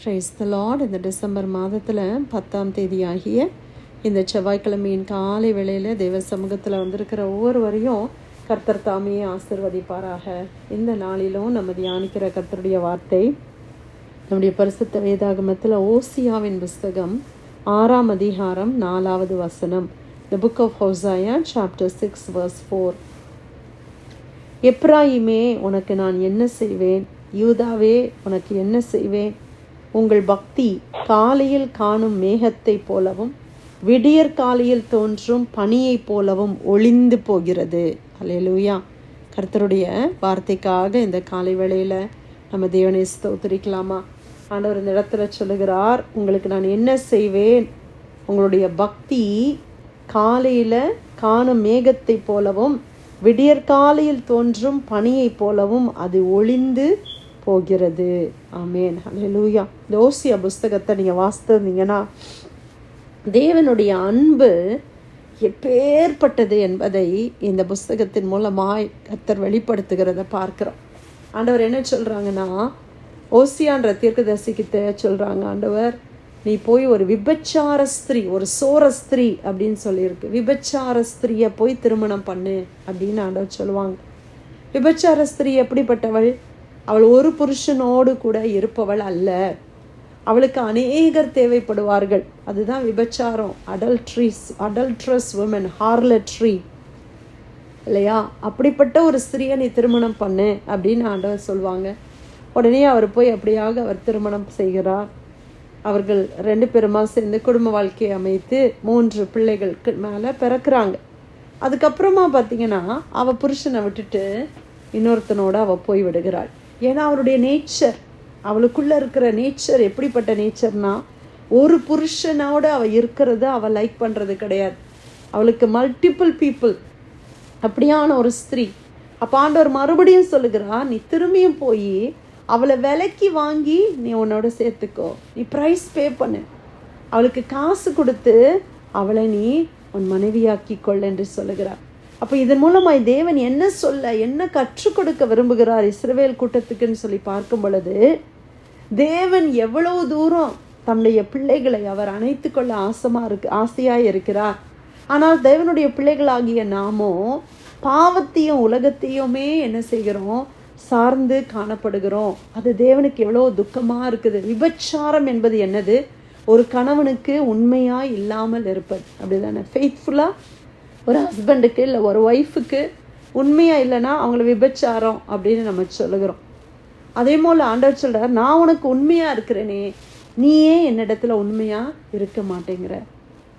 Price the Lord இந்த December மாதத்தில் பத்தாம் தேதி ஆகிய இந்த செவ்வாய்க்கிழமையின் காலை வேளையில் தெய்வ சமூகத்தில் வந்திருக்கிற ஒவ்வொருவரையும் கர்த்தர் தாமே ஆசிர்வதிப்பாராக. இந்த நாளிலும் நம்ம தியானிக்கிற கர்த்தருடைய வார்த்தை நம்முடைய பரிசுத்த வேதாகமத்தில் ஓசியாவின் புஸ்தகம் ஆறாம் அதிகாரம் நாலாவது வசனம். The book of Hosea chapter six verse four எப்ராயிமே உனக்கு நான் என்ன செய்வேன்? யூதாவே உனக்கு என்ன செய்வேன்? உங்கள் பக்தி காலையில் காணும் மேகத்தைப் போலவும் விடியற் காலையில் தோன்றும் பனியைப் போலவும் ஒளிந்து போகிறது. அலையலூயா கர்த்தருடைய வார்த்தைக்காக இந்த காலை வேளையில் நம்ம தேவனை ஸ்தோத்திரிக்கலாமா? ஆண்டவர் இந்த இடத்துல சொல்லுகிறார் உங்களுக்கு நான் என்ன செய்வேன்? உங்களுடைய பக்தி காலையில் காணும் மேகத்தைப் போலவும் விடியற்காலையில் தோன்றும் பனியைப் போலவும் அது ஒளிந்து போகிறது. ஆமேன். லூயா தோசியா புஸ்தகத்தை நீங்கள் வாசித்திருந்தீங்கன்னா தேவனுடைய அன்பு எப்பேற்பட்டது என்பதை இந்த புஸ்தகத்தின் மூலமாக கத்தர் வெளிப்படுத்துகிறத பார்க்குறோம். ஆண்டவர் என்ன சொல்கிறாங்கன்னா ஓசியான்ற தீர்க்கதரிசிக்கிட்ட சொல்கிறாங்க ஆண்டவர் நீ போய் ஒரு விபச்சார ஸ்திரீ ஒரு சோர ஸ்திரீ அப்படின்னு சொல்லியிருக்கு. விபச்சார ஸ்திரீயை போய் திருமணம் பண்ணு அப்படின்னு ஆண்டவர் சொல்லுவாங்க. விபச்சார ஸ்திரீ எப்படிப்பட்டவள்? அவள் ஒரு புருஷனோடு கூட இருப்பவள் அல்ல. அவளுக்கு அநேகர் தேவைப்படுவார்கள். அதுதான் விபச்சாரம். அடல்ட்ரிஸ் அடல்ட்ரஸ் உமன் ஹார்லட்ரி இல்லையா? அப்படிப்பட்ட ஒரு ஸ்திரியை நீ திருமணம் பண்ணு அப்படின்னு ஆண்டவர் சொல்லுவாங்க உடனே அவர் போய் அப்படியாக அவர் திருமணம் செய்கிறார். அவர்கள் ரெண்டு பேருமா சேர்ந்து குடும்ப வாழ்க்கையை அமைத்து மூன்று பிள்ளைகளுக்கு மேலே பிறக்கிறாங்க. அதுக்கப்புறமா பார்த்தீங்கன்னா அவள் புருஷனை விட்டுட்டு இன்னொருத்தனோட அவள் போய் விடுகிறாள். ஏன்னா அவருடைய நேச்சர் அவளுக்குள்ளே இருக்கிற நேச்சர் எப்படிப்பட்ட நேச்சர்னா ஒரு புருஷனோட அவள் இருக்கிறது அவள் லைக் பண்ணுறது கிடையாது. அவளுக்கு மல்டிபிள் பீப்புள் அப்படியான ஒரு ஸ்திரீ. அப்போ ஆண்டவர் மறுபடியும் சொல்லுகிறா நீ திரும்பியும் போய் அவளை விலைக்கு வாங்கி நீ உன்னோட சேர்த்துக்கோ. நீ ப்ரைஸ் பே பண்ணு. அவளுக்கு காசு கொடுத்து அவளை நீ உன் மனைவியாக்கி கொள் என்று சொல்லுகிறார். அப்போ இதன் மூலமாய் தேவன் என்ன சொல்ல என்ன கற்றுக் கொடுக்க விரும்புகிறார் இஸ்ரவேல் கூட்டத்துக்குன்னு சொல்லி பார்க்கும் பொழுது தேவன் எவ்வளவு தூரம் தன்னுடைய பிள்ளைகளை அவர் அணைத்து கொள்ள ஆசமாக இருக்கு ஆசையாக இருக்கிறார். ஆனால் தேவனுடைய பிள்ளைகளாகிய நாமோ பாவத்தையும் உலகத்தையுமே என்ன செய்கிறோம்? சார்ந்து காணப்படுகிறோம். அது தேவனுக்கு எவ்வளோ துக்கமாக இருக்குது. விபச்சாரம் என்பது என்னது? ஒரு கணவனுக்கு உண்மையாக இல்லாமல் இருப்பது. அப்படி தானே ஃபெய்த்ஃபுல்லாக ஒரு ஹஸ்பண்டுக்கு இல்லை ஒரு ஒய்ஃபுக்கு உண்மையாக இல்லைன்னா அவங்கள விபச்சாரம் அப்படின்னு நம்ம சொல்லுகிறோம். அதே போல் ஆண்டவர் சொல்கிறார் நான் உனக்கு உண்மையாக இருக்கிறேனே நீயே என்னிடத்துல உண்மையாக இருக்க மாட்டேங்கிற.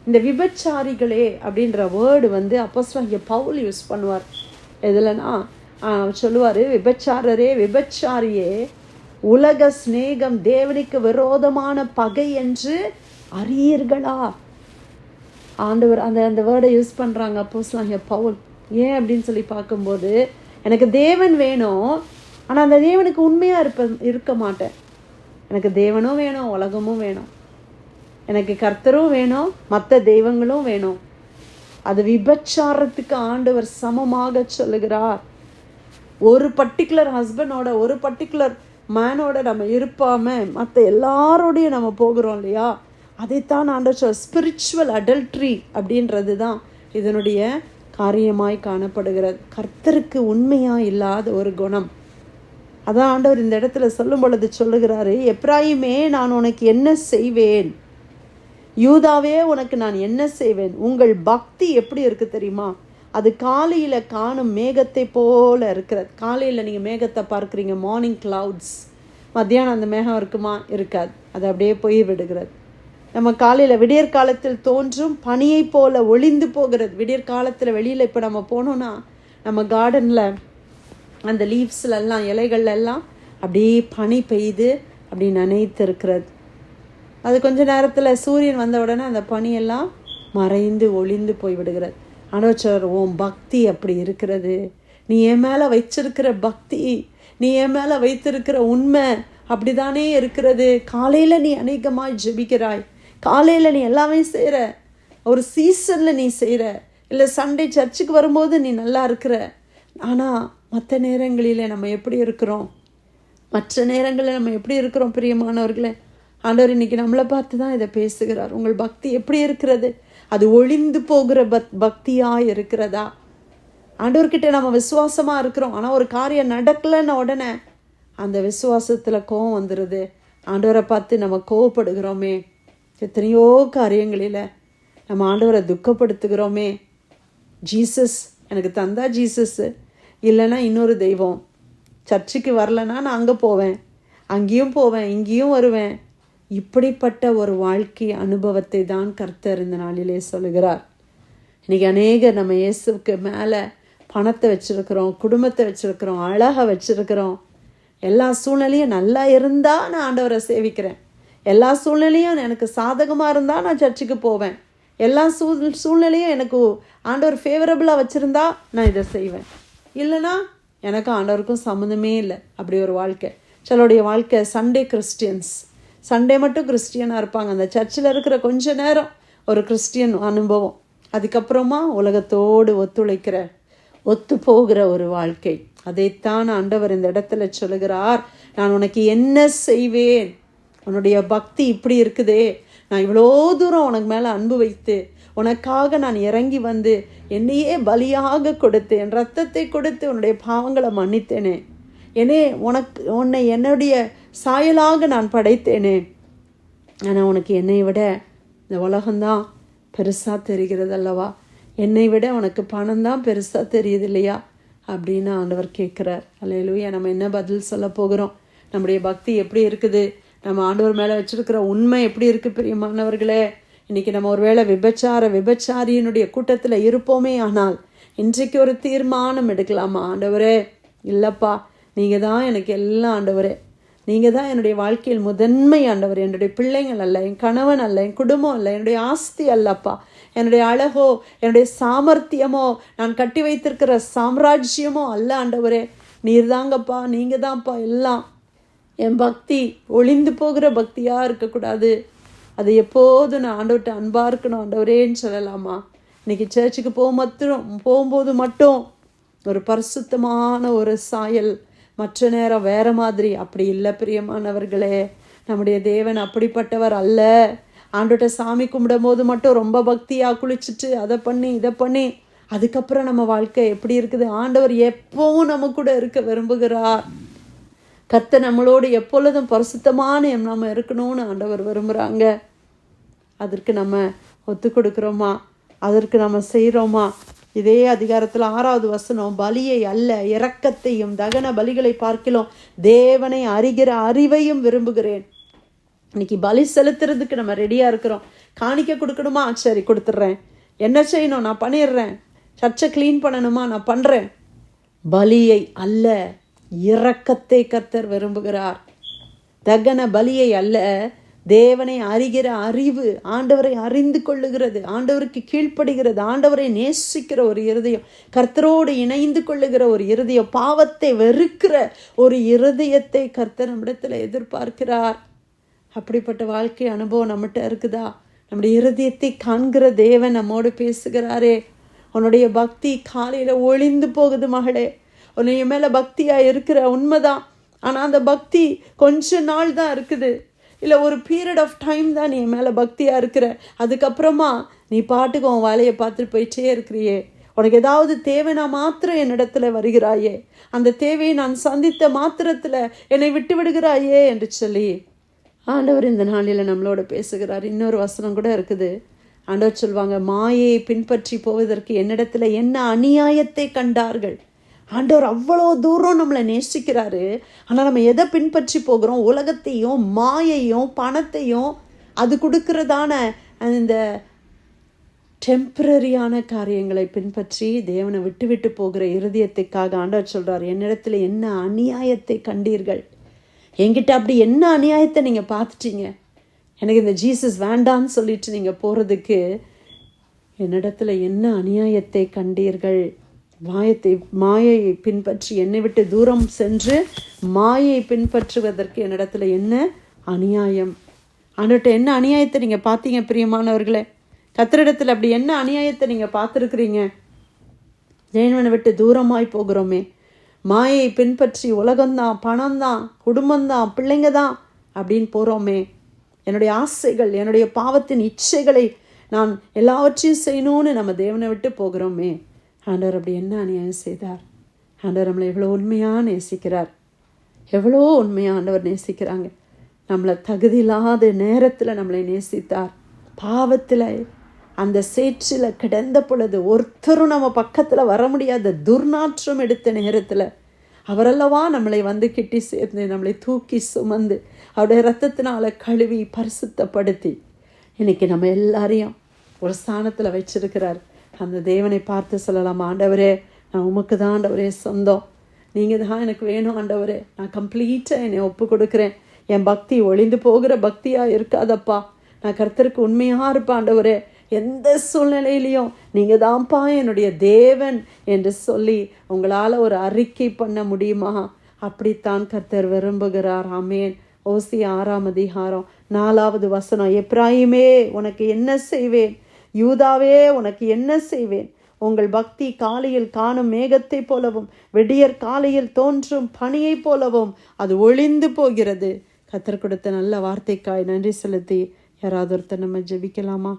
இந்த விபச்சாரிகளே அப்படின்ற வேர்டு வந்து அப்போ பவுல் யூஸ் பண்ணுவார். எதுலனா சொல்லுவார் விபச்சாரரே விபச்சாரியே உலக சிநேகம் தேவனுக்கு விரோதமான பகை என்று அறியீர்களா? ஆண்டவர் அந்த அந்த வேர்டை யூஸ் பண்ணுறாங்க அப்போஸ்லாம் பவுல். ஏன் அப்படின்னு சொல்லி பார்க்கும்போது எனக்கு தேவன் வேணும் ஆனால் அந்த தேவனுக்கு உண்மையாக இருப்ப இருக்க மாட்டேன். எனக்கு தேவனும் வேணும் உலகமும் வேணும். எனக்கு கர்த்தரும் வேணும் மற்ற தெய்வங்களும் வேணும். அது விபச்சாரத்துக்கு ஆண்டவர் சமமாக சொல்லுகிறார். ஒரு பர்டிகுலர் ஹஸ்பண்டோட ஒரு பர்டிகுலர் மேனோட நம்ம இருப்பாம மற்ற எல்லாரோடையும் நம்ம போகிறோம் இல்லையா? அதைத்தான் ஆண்டவர் சொல் ஸ்பிரிச்சுவல் அடல்ட்ரி அப்படின்றது தான் இதனுடைய காரியமாய் காணப்படுகிறது. கர்த்தருக்கு உண்மையாக இல்லாத ஒரு குணம். அதான் ஆண்டவர் இந்த இடத்துல சொல்லும் பொழுது சொல்லுகிறாரு எப்ராயுமே நான் உனக்கு என்ன செய்வேன்? யூதாவே உனக்கு நான் என்ன செய்வேன்? உங்கள் பக்தி எப்படி இருக்கு தெரியுமா? அது காலையில் காணும் மேகத்தை போல இருக்கிறது. காலையில் நீங்கள் மேகத்தை பார்க்குறீங்க மார்னிங் கிளவுட்ஸ் மத்தியானம் அந்த மேகம் இருக்குமா? இருக்காது. அது அப்படியே போய் விடுகிறது. நம்ம காலையில் விடியற் காலத்தில் தோன்றும் பனியை போல ஒளிந்து போகிறது. விடியற் காலத்தில் வெளியில் இப்போ நம்ம போனோன்னா நம்ம கார்டனில் அந்த லீவ்ஸ்லெல்லாம் இலைகள்ல எல்லாம் அப்படியே பனி பெய்து அப்படி நினைத்து இருக்கிறது அது கொஞ்ச நேரத்தில் சூரியன் வந்த உடனே அந்த பனியெல்லாம் மறைந்து ஒளிந்து போய் விடுகிறது. ஆண்டவர் உன் பக்தி அப்படி இருக்கிறது. நீ என் மேலே வச்சிருக்கிற பக்தி நீ என் மேலே வைத்திருக்கிற உண்மை அப்படிதானே இருக்கிறது. காலையில் நீ அநேகமாய் ஜெபிக்கிறாய். காலையில் நீ எல்லாமே செய்கிற ஒரு சீசனில் நீ செய்கிற இல்லை சண்டே சர்ச்சுக்கு வரும்போது நீ நல்லா இருக்கிற. ஆனால் மற்ற நேரங்களில் நம்ம எப்படி இருக்கிறோம்? மற்ற நேரங்களில் நம்ம எப்படி இருக்கிறோம் பிரியமானவர்களே? ஆண்டவர் இன்னைக்கு நம்மளை பார்த்து தான் இதை பேசுகிறார். உங்கள் பக்தி எப்படி இருக்கிறது? அது ஒளிந்து போகிற பக் பக்தியாக இருக்கிறதா? ஆண்டவர்கிட்ட நம்ம விசுவாசமாக இருக்கிறோம். ஆனால் ஒரு காரியம் நடக்கலைன்னு உடனே அந்த விசுவாசத்தில் கோவம் வந்துடுது ஆண்டவரை பார்த்து நம்ம கோவப்படுகிறோமே. எத்தனையோ காரியங்களில் நம்ம ஆண்டவரை துக்கப்படுத்துகிறோமே. ஜீசஸ் எனக்கு தந்தா ஜீசஸ்ஸு இல்லைன்னா இன்னொரு தெய்வம். சர்ச்சுக்கு வரலன்னா நான் அங்கே போவேன். அங்கேயும் போவேன் இங்கேயும் வருவேன். இப்படிப்பட்ட ஒரு வாழ்க்கை அனுபவத்தை தான் கர்த்தர் இந்த நாளிலே சொல்லுகிறார். இன்றைக்கி அநேகர் நம்ம இயேசுக்கு மேலே பணத்தை வச்சுருக்கிறோம் குடும்பத்தை வச்சுருக்கிறோம் அழகை வச்சுருக்கிறோம். எல்லா சூழ்நிலையும் நல்லா இருந்தால் நான் ஆண்டவரை சேவிக்கிறேன். எல்லா சூழ்நிலையும் எனக்கு சாதகமாக இருந்தால் நான் சர்ச்சுக்கு போவேன். எல்லா சூழ் சூழ்நிலையும் எனக்கு ஆண்டவர் ஃபேவரபுளாக வச்சுருந்தா நான் இதை செய்வேன். இல்லைன்னா எனக்கும் ஆண்டவருக்கும் சம்மந்தமே இல்லை. அப்படி ஒரு வாழ்க்கை. சிலருடைய வாழ்க்கை சண்டே கிறிஸ்டியன்ஸ் சண்டே மட்டும் கிறிஸ்டியனாக இருப்பாங்க. அந்த சர்ச்சில் இருக்கிற கொஞ்ச நேரம் ஒரு கிறிஸ்டியன் அனுபவம். அதுக்கப்புறமா உலகத்தோடு ஒத்துழைக்கிற ஒத்து போகிற ஒரு வாழ்க்கை. அதைத்தான் ஆண்டவர் இந்த இடத்துல சொல்லுகிறார். நான் உனக்கு என்ன செய்வேன்? உன்னுடைய பக்தி இப்படி இருக்குதே. நான் இவ்வளோ தூரம் உனக்கு மேலே அன்பு வைத்து உனக்காக நான் இறங்கி வந்து என்னையே பலியாக கொடுத்து என் ரத்தத்தை கொடுத்து உன்னுடைய பாவங்களை மன்னித்தேனே. என்னே உனக்கு உன்னை என்னுடைய சாயலாக நான் படைத்தேனே. ஆனால் உனக்கு என்னை விட இந்த உலகம்தான் பெருசாக தெரிகிறது அல்லவா என்னை விட உனக்கு பணம் தான் பெருசாக தெரியுது இல்லையா அப்படின்னு ஆண்டவர் கேட்குறார். அல்லையிலூயா நம்ம என்ன பதில் சொல்ல போகிறோம்? நம்முடைய பக்தி எப்படி இருக்குது? நம்ம ஆண்டவர் மேலே வச்சிருக்கிற உண்மை எப்படி இருக்குது பிரியமானவர்களே? இன்றைக்கி நம்ம ஒருவேளை விபச்சார விபச்சாரியினுடைய கூட்டத்தில் இருப்போமே ஆனால் இன்றைக்கு ஒரு தீர்மானம் எடுக்கலாமா ஆண்டவரே? இல்லைப்பா நீங்கள் தான் எனக்கு எல்லாம் ஆண்டவரே. நீங்கள் தான் என்னுடைய வாழ்க்கையில் முதன்மை ஆண்டவர். என்னுடைய பிள்ளைங்கள் அல்ல என் கணவன் அல்ல என் குடும்பம் அல்ல என்னுடைய ஆஸ்தி அல்லப்பா. என்னுடைய அழகோ என்னுடைய சாமர்த்தியமோ நான் கட்டி வைத்திருக்கிற சாம்ராஜ்யமோ அல்ல ஆண்டவரே. நீர் தாங்கப்பா நீங்கள் தான்ப்பா எல்லாம். என் பக்தி ஒளிந்து போகிற பக்தியாக இருக்கக்கூடாது. அது எப்போதும் நான் ஆண்டவர்கிட்ட அன்பாக இருக்கணும் ஆண்டவரேன்னு சொல்லலாமா? இன்னைக்கு சர்ச்சுக்கு போக மட்டும் போகும்போது மட்டும் ஒரு பரிசுத்தமான ஒரு சாயல். மற்ற நேரம் வேற மாதிரி. அப்படி இல்லை பிரியமானவர்களே. நம்முடைய தேவன் அப்படிப்பட்டவர் அல்ல. ஆண்டோட்ட சாமி கும்பிடும் போது மட்டும் ரொம்ப பக்தியாக குளிச்சுட்டு அதை பண்ணி இதை பண்ணி அதுக்கப்புறம் நம்ம வாழ்க்கை எப்படி இருக்குது? ஆண்டவர் எப்பவும் நம்ம கூட இருக்க விரும்புகிறார். கத்த நம்மளோடு எப்பொழுதும் பரிசுத்தமான நம்ம இருக்கணும்னு ஆண்டவர் விரும்புகிறாங்க அதற்கு நம்ம ஒத்து கொடுக்குறோமா? அதற்கு நம்ம செய்கிறோமா இதே அதிகாரத்தில் ஆறாவது வசனம் பலியை அல்ல இரக்கத்தையும் தகன பலிகளை பார்க்கலாம் தேவனை அறிகிற அறிவையும் விரும்புகிறேன். இன்னைக்கு பலி செலுத்துறதுக்கு நம்ம ரெடியாக இருக்கிறோம். காணிக்க கொடுக்கணுமா? சரி கொடுத்துட்றேன். என்ன செய்யணும்? நான் பண்ணிடுறேன். சர்ச்சை க்ளீன் பண்ணணுமா? நான் பண்ணுறேன் பலியை அல்ல இரக்கத்தை கர்த்தர் விரும்புகிறார். தகன பலியை அல்ல தேவனை அறிகிற அறிவு ஆண்டவரை அறிந்து கொள்ளுகிறது ஆண்டவருக்கு கீழ்ப்படுகிறது ஆண்டவரை நேசிக்கிற ஒரு இருதயம் கர்த்தரோடு இணைந்து கொள்ளுகிற ஒரு இருதயம் பாவத்தை வெறுக்கிற ஒரு இருதயத்தை கர்த்தர் நம்மிடத்தில் எதிர்பார்க்கிறார். அப்படிப்பட்ட வாழ்க்கை அனுபவம் நம்மகிட்ட இருக்குதா? நம்முடைய இருதயத்தை காண்கிற தேவன் நம்மோடு பேசுகிறாரே. உன்னுடைய பக்தி காலையில் ஒளிந்து போகுது மகளே. உன்னைய மேலே பக்தியாக இருக்கிற உண்மைதான். ஆனால் அந்த பக்தி கொஞ்ச நாள் தான் இருக்குது. இல்லை ஒரு பீரியட் ஆஃப் டைம் தான் நீ என் மேலே பக்தியாக இருக்கிற. அதுக்கப்புறமா நீ பாட்டுக்கு உன் வேலையை பார்த்துட்டு போயிட்டே இருக்கிறியே. உனக்கு ஏதாவது தேவைனா மாத்திரம் என்னிடத்துல வருகிறாயே. அந்த தேவையை நான் சந்தித்த மாத்திரத்தில் என்னை விட்டு விடுகிறாயே என்று சொல்லி ஆண்டவர் இந்த நாளில் நம்மளோட பேசுகிறார். இன்னொரு வசனம் கூட இருக்குது. ஆண்டவர் சொல்வாங்க மாயை பின்பற்றி போவதற்கு என்னிடத்துல என்ன அநியாயத்தை கண்டார்கள்? ஆண்டவர் அவ்வளோ தூரம் நம்மளை நேசிக்கிறாரு. ஆனால் நம்ம எதை பின்பற்றி போகிறோம்? உலகத்தையும் மாயையும் பணத்தையும் அது கொடுக்கறதான இந்த டெம்பரரியான காரியங்களை பின்பற்றி தேவனை விட்டு விட்டு போகிற இருதயத்துக்காக ஆண்டவர் சொல்கிறார் என்னிடத்துல என்ன அநியாயத்தை கண்டீர்கள்? என்கிட்ட அப்படி என்ன அநியாயத்தை நீங்கள் பார்த்துட்டீங்க? எனக்கு இந்த ஜீசஸ் வேண்டான்னு சொல்லிட்டு நீங்கள் போகிறதுக்கு என்னிடத்துல என்ன அநியாயத்தை கண்டீர்கள்? மாயத்தை மாயையை பின்பற்றி என்னை விட்டு தூரம் சென்று மாயை பின்பற்றுவதற்கு என்னிடத்துல என்ன அநியாயம்? ஆண்டவர்கிட்ட என்ன அநியாயத்தை நீங்கள் பார்த்தீங்க பிரியமானவர்களே? கத்திரிடத்தில் அப்படி என்ன அநியாயத்தை நீங்கள் பார்த்துருக்குறீங்க? ஜெயன்வனை விட்டு தூரமாய் போகிறோமே. மாயை பின்பற்றி உலகம்தான் பணம்தான் குடும்பம்தான் பிள்ளைங்க தான் அப்படின்னு போகிறோமே என்னுடைய ஆசைகள் என்னுடைய பாவத்தின் இச்சைகளை நான் எல்லாவற்றையும் செய்யணும்னு நம்ம தேவனை விட்டு போகிறோமே. ஆண்டவர் அப்படி என்ன அநியாயம் செய்தார்? ஆண்டவர் நம்மளை எவ்வளோ உண்மையாக நேசிக்கிறார். எவ்வளோ உண்மையாக ஆண்டவர் நேசிக்கிறாங்க. நம்மளை தகுதியில்லாத நேரத்தில் நம்மளை நேசித்தார். பாவத்தில் அந்த சேற்றில் கிடந்த பொழுது ஒருத்தரும் நம்ம பக்கத்தில் வர முடியாத துர்நாற்றம் எடுத்த நேரத்தில் அவரல்லவா நம்மளை வந்து கிட்டி சேர்ந்து நம்மளை தூக்கி சுமந்து அவருடைய ரத்தத்தினால கழுவி பரிசுத்தப்படுத்தி இன்றைக்கி நம்ம எல்லாரையும் ஒரு ஸ்தானத்தில் வச்சிருக்கிறார். அந்த தேவனை பார்த்து சொல்லலாம் ஆண்டவரே நான் உமக்கு தான் ஆண்டவரே சொந்தம். நீங்கள் தான் எனக்கு வேணும் ஆண்டவரே. நான் கம்ப்ளீட்டாக என்னை ஒப்பு கொடுக்குறேன் என் பக்தி ஒளிந்து போகிற பக்தியாக இருக்காதப்பா. நான் கர்த்தருக்கு உண்மையாக இருப்பேன் ஆண்டவரே. எந்த சூழ்நிலையிலையும் நீங்கள் தான்ப்பா என்னுடைய தேவன் என்று சொல்லி உங்களால் ஒரு அறிக்கை பண்ண முடியுமா? அப்படித்தான் கர்த்தர் விரும்புகிறார். ஆமேன். ஓசி ஆறாம் அதிகாரம் நாலாவது வசனம். எப்ராயுமே உனக்கு என்ன செய்வேன்? யூதாவே உனக்கு என்ன செய்வேன்? உங்கள் பக்தி காலையில் காணும் மேகத்தைப் போலவும் வெடியற் காலையில் தோன்றும் பனியைப் போலவும் அது ஒளிந்து போகிறது. கத்தர் கொடுத்த நல்ல வார்த்தைக்காய் நன்றி செலுத்தி யாராவது ஒருத்தர் நம்ம ஜெபிக்கலாமா?